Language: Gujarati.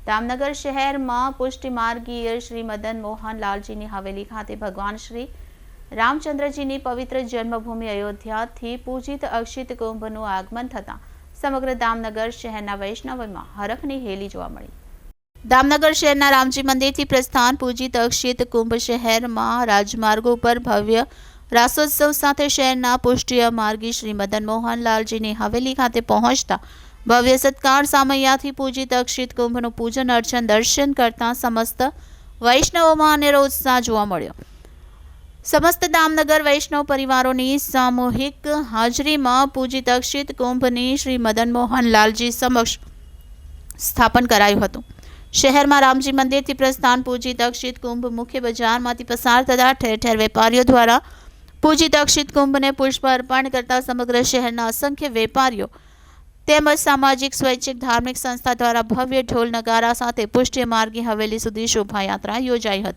દામનગર શહેરમાં પુષ્ટિમાર્ગીય શ્રી મદન મોહન લાલજીની હવેલી ખાતે ભગવાન શ્રી રામચંદ્રજીની પવિત્ર જન્મભૂમિ અયોધ્યાથી પૂજિત અક્ષિત કુંભનું આગમન થતાં સમગ્ર દામનગર શહેરના વૈષ્ણવમાં હરખની હેલી જોવા મળી. દામનગર શહેરના રામજી મંદિરથી પ્રસ્થાન પૂજિત અક્ષિત કુંભ શહેરમાં રાજમાર્ગો પર ભવ્ય રાસોત્સવ સાથે શહેરના પુષ્ટિય માર્ગી શ્રી મદન લાલજીની હવેલી ખાતે પહોંચતા ભવ્ય સત્કાર સામૈયાથી પૂજિત અક્ષિત કુંભનું પૂજન અર્ચન દર્શન કરતા સમસ્ત વૈષ્ણવોમાં અનેરો ઉત્સાહ જોવા મળ્યો. સમસ્ત દામનગર વૈષ્ણવ પરિવારોની સામૂહિક હાજરીમાં પૂજિત અક્ષિત કુંભની શ્રી મદન મોહન લાલજી સમક્ષ સ્થાપન કરાયું હતું. શહેરમાં રામજી મંદિરથી પ્રસ્થાન પૂજિત અક્ષિત કુંભ મુખ્ય બજારમાંથી પસાર થતા ઠેર ઠેર વેપારીઓ દ્વારા પૂજિત અક્ષિત કુંભને પુષ્પ અર્પણ કરતા સમગ્ર શહેરના અસંખ્ય વેપારીઓ તેમજ સામાજિક, સ્વૈચ્છિક, ધાર્મિક સંસ્થા દ્વારા ભવ્ય ઢોલ નગારા સાથે પુષ્ટિ માર્ગી હવેલી સુધી શોભાયાત્રા યોજાઈ હતી.